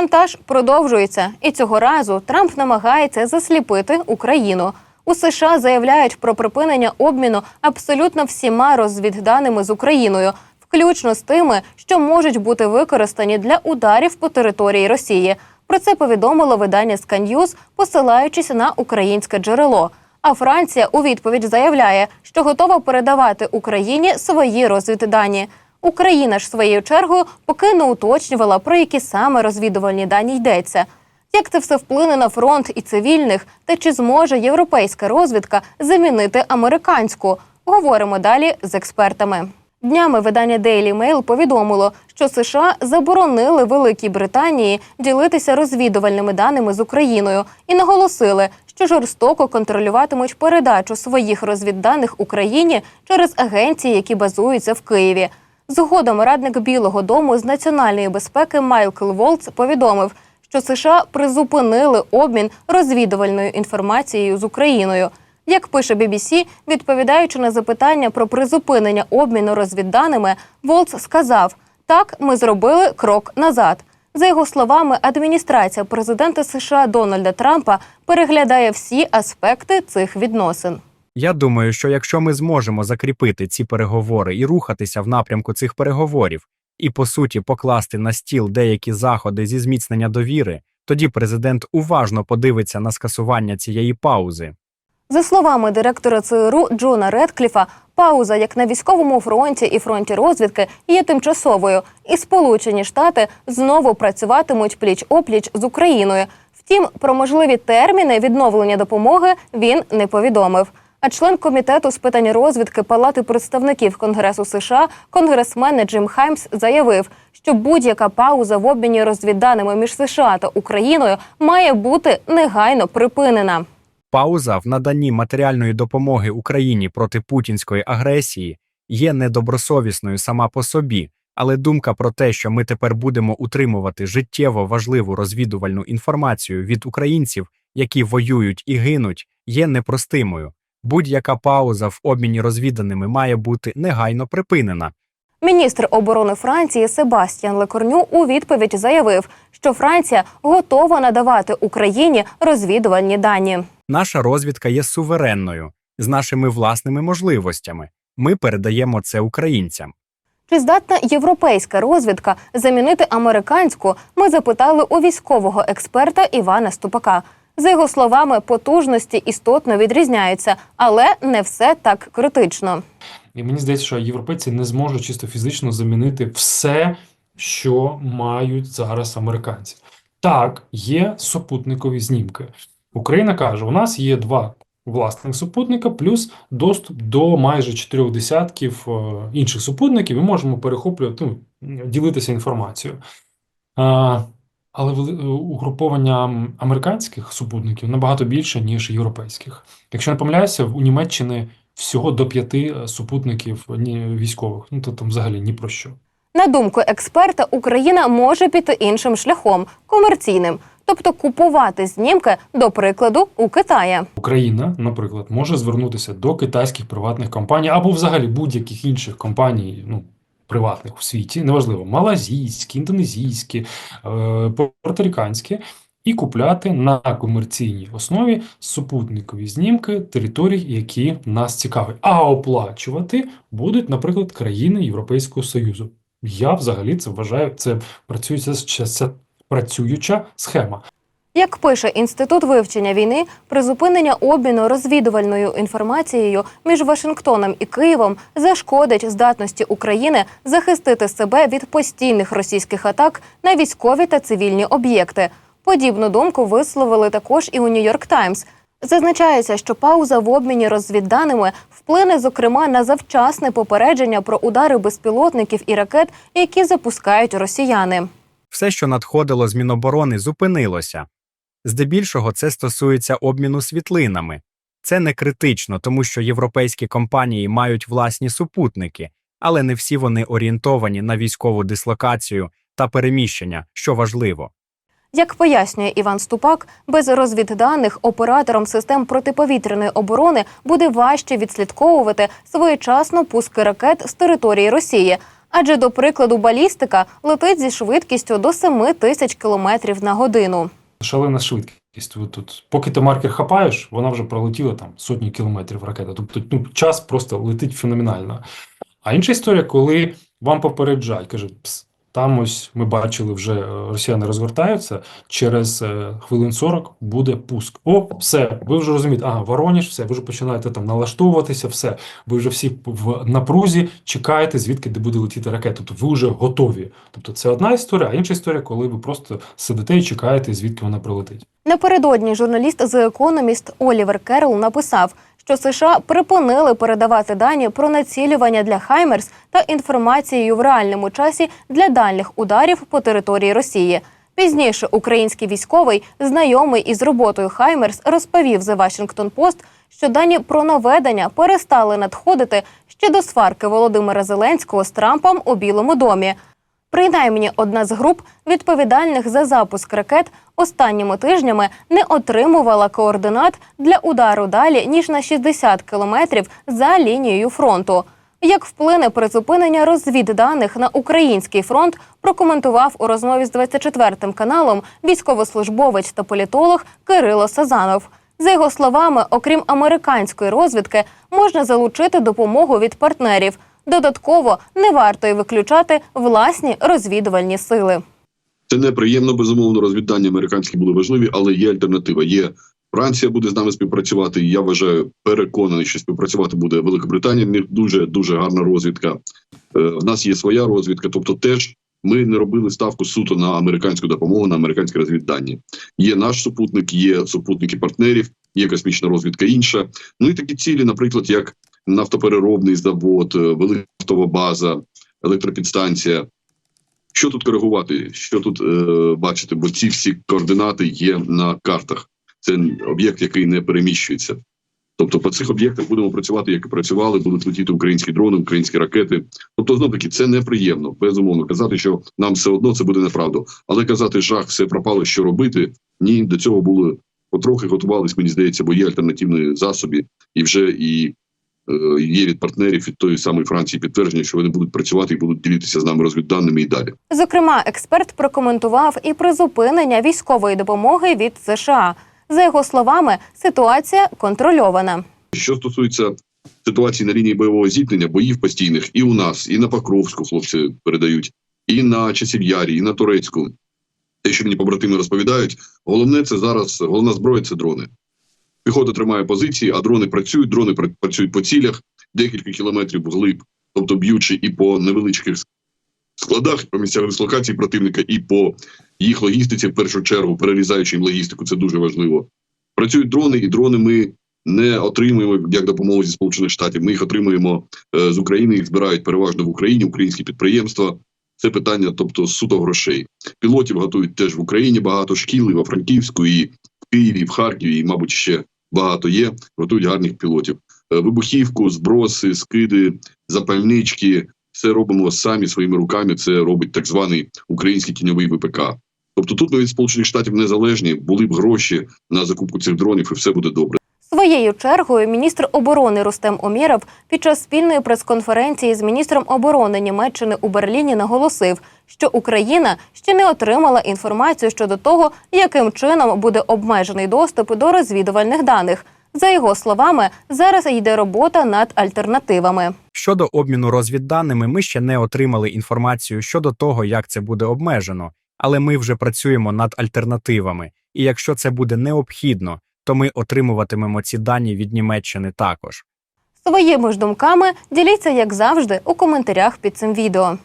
Шантаж продовжується, і цього разу Трамп намагається засліпити Україну. У США заявляють про припинення обміну абсолютно всіма розвідданими з Україною, включно з тими, що можуть бути використані для ударів по території Росії. Про це повідомило видання Sky News, посилаючись на українське джерело. А Франція у відповідь заявляє, що готова передавати Україні свої розвіддані. Україна ж своєю чергою поки не уточнювала, про які саме розвідувальні дані йдеться. Як це все вплине на фронт і цивільних, та чи зможе європейська розвідка замінити американську? Говоримо далі з експертами. Днями видання Daily Mail повідомило, що США заборонили Великій Британії ділитися розвідувальними даними з Україною і наголосили, що жорстоко контролюватимуть передачу своїх розвідданих Україні через агенції, які базуються в Києві. Згодом радник Білого Дому з національної безпеки Майкл Волц повідомив, що США призупинили обмін розвідувальною інформацією з Україною. Як пише BBC, відповідаючи на запитання про призупинення обміну розвідданими, Волц сказав: так, ми зробили крок назад. За його словами, адміністрація президента США Дональда Трампа переглядає всі аспекти цих відносин. Я думаю, що якщо ми зможемо закріпити ці переговори і рухатися в напрямку цих переговорів, і по суті покласти на стіл деякі заходи зі зміцнення довіри, тоді президент уважно подивиться на скасування цієї паузи. За словами директора ЦРУ Джона Редкліфа, пауза як на військовому фронті і фронті розвідки є тимчасовою, і Сполучені Штати знову працюватимуть пліч опліч з Україною. Втім, про можливі терміни відновлення допомоги він не повідомив. А член комітету з питань розвідки Палати представників Конгресу США, конгресмен Джим Хаймс, заявив, що будь-яка пауза в обміні розвідданими між США та Україною має бути негайно припинена. Пауза в наданні матеріальної допомоги Україні проти путінської агресії є недобросовісною сама по собі, але думка про те, що ми тепер будемо утримувати життєво важливу розвідувальну інформацію від українців, які воюють і гинуть, є непростимою. Будь-яка пауза в обміні розвіданими має бути негайно припинена. Міністр оборони Франції Себастьян Лекорню у відповідь заявив, що Франція готова надавати Україні розвідувальні дані. Наша розвідка є суверенною з нашими власними можливостями. Ми передаємо це українцям. Чи здатна європейська розвідка замінити американську? Ми запитали у військового експерта Івана Ступака. За його словами, потужності істотно відрізняються, але не все так критично. І мені здається, що європейці не зможуть чисто фізично замінити все, що мають зараз американці. Так, є супутникові знімки. Україна каже: у нас є два власних супутника, плюс доступ до майже чотирьох десятків е, інших супутників. і можемо перехоплювати, ну, ділитися інформацією. Але е, угруповання американських супутників набагато більше, ніж європейських. Якщо не помиляюся, у Німеччини всього до п'яти е, супутників військових. Ну то там взагалі ні про що. На думку експерта, Україна може піти іншим шляхом комерційним, тобто купувати знімки, до прикладу, у Китая. Україна, наприклад, може звернутися до китайських приватних компаній або взагалі будь-яких інших компаній, ну, приватних у світі, неважливо, малазійські, індонезійські, е, порторіканські, і купляти на комерційній основі супутникові знімки територій, які нас цікавлять. А оплачувати будуть, наприклад, країни Європейського Союзу. Я взагалі це вважаю, це працююча, це працююча схема. Як пише інститут вивчення війни, призупинення обміну розвідувальною інформацією між Вашингтоном і Києвом зашкодить здатності України захистити себе від постійних російських атак на військові та цивільні об'єкти. Подібну думку висловили також і у Нью-Йорк Таймс. Зазначається, що пауза в обміні розвідданими вплине, зокрема, на завчасне попередження про удари безпілотників і ракет, які запускають росіяни. Все, що надходило з Міноборони, зупинилося. Здебільшого це стосується обміну світлинами. Це не критично, тому що європейські компанії мають власні супутники, але не всі вони орієнтовані на військову дислокацію та переміщення, що важливо. Як пояснює Іван Ступак, без розвідданих операторам систем протиповітряної оборони буде важче відслідковувати своєчасно пуски ракет з території Росії. Адже, до прикладу, балістика летить зі швидкістю до 7 тисяч кілометрів на годину. Шалена швидкість. Ви тут, поки ти маркер хапаєш, вона вже пролетіла там сотні кілометрів ракета. Тобто ну, час просто летить феноменально. А інша історія, коли вам попереджають, кажуть, пс, там ось ми бачили вже е, росіяни розвертаються, через е, хвилин 40 буде пуск. О, все, ви вже розумієте, ага, Вороніж, все, ви вже починаєте там налаштовуватися, все, ви вже всі в напрузі чекаєте, звідки де буде летіти ракета. Тобто ви вже готові. Тобто це одна історія, а інша історія, коли ви просто сидите і чекаєте, звідки вона прилетить. Напередодні журналіст The Economist Олівер Керрол написав, що США припинили передавати дані про націлювання для Хаймерс та інформацією в реальному часі для дальніх ударів по території Росії. Пізніше український військовий, знайомий із роботою Хаймерс, розповів The Washington Post, що дані про наведення перестали надходити ще до сварки Володимира Зеленського з Трампом у Білому домі. Принаймні, одна з груп, відповідальних за запуск ракет, останніми тижнями не отримувала координат для удару далі ніж на 60 кілометрів за лінією фронту. Як вплине призупинення розвідданих на український фронт, прокоментував у розмові з 24 каналом військовослужбовець та політолог Кирило Сазанов. За його словами, окрім американської розвідки, можна залучити допомогу від партнерів. Додатково не варто й виключати власні розвідувальні сили. Це неприємно, безумовно, розвіддання американські були важливі, але є альтернатива. Є Франція буде з нами співпрацювати. Я вважаю, переконаний, що співпрацювати буде Великобританія. В них дуже дуже гарна розвідка. Е, В нас є своя розвідка. Тобто, теж ми не робили ставку суто на американську допомогу, на американське розвіддання. Є наш супутник, є супутники партнерів, є космічна розвідка інша. Ну і такі цілі, наприклад, як нафтопереробний завод, е, велика нафтова база, електропідстанція. Що тут коригувати? Що тут е, бачити? Бо ці всі координати є на картах. Це об'єкт, який не переміщується. Тобто по цих об'єктах будемо працювати, як і працювали, будуть летіти українські дрони, українські ракети. Тобто, знов таки, це неприємно. Безумовно, казати, що нам все одно це буде неправда. Але казати жах, все пропало, що робити. Ні, до цього були потрохи готувались, мені здається, бо є альтернативні засоби, і вже і є від партнерів від тої самої Франції підтвердження, що вони будуть працювати і будуть ділитися з нами розвідданими і далі. Зокрема, експерт прокоментував і призупинення військової допомоги від США. За його словами, ситуація контрольована. Що стосується ситуації на лінії бойового зіткнення, боїв постійних і у нас, і на Покровську хлопці передають, і на Часів'ярі, і на Турецьку. Те, що мені побратими розповідають, головне це зараз головна зброя це дрони. Піхота тримає позиції, а дрони працюють. Дрони працюють по цілях декілька кілометрів вглиб, тобто б'ючи і по невеличких складах, по місцях дислокації противника, і по їх логістиці, в першу чергу, перерізаючи їм логістику, це дуже важливо. Працюють дрони, і дрони ми не отримуємо як допомогу зі Сполучених Штатів. Ми їх отримуємо е, з України. Їх збирають переважно в Україні, українські підприємства. Це питання, тобто суто грошей. Пілотів готують теж в Україні багато шкіл, і во Франківську, і Києві, в Харкові, і, мабуть, ще багато є. Готують гарних пілотів. Е, Вибухівку, зброси, скиди, запальнички. Все робимо самі своїми руками. Це робить так званий український тіньовий ВПК. Тобто тут навіть Сполучених Штатів незалежні, були б гроші на закупку цих дронів, і все буде добре. Своєю чергою міністр оборони Рустем Омєров під час спільної прес-конференції з міністром оборони Німеччини у Берліні наголосив, що Україна ще не отримала інформацію щодо того, яким чином буде обмежений доступ до розвідувальних даних. За його словами, зараз йде робота над альтернативами. Щодо обміну розвідданими, ми ще не отримали інформацію щодо того, як це буде обмежено, але ми вже працюємо над альтернативами. І якщо це буде необхідно, то ми отримуватимемо ці дані від Німеччини також. Своїми ж думками діліться, як завжди, у коментарях під цим відео.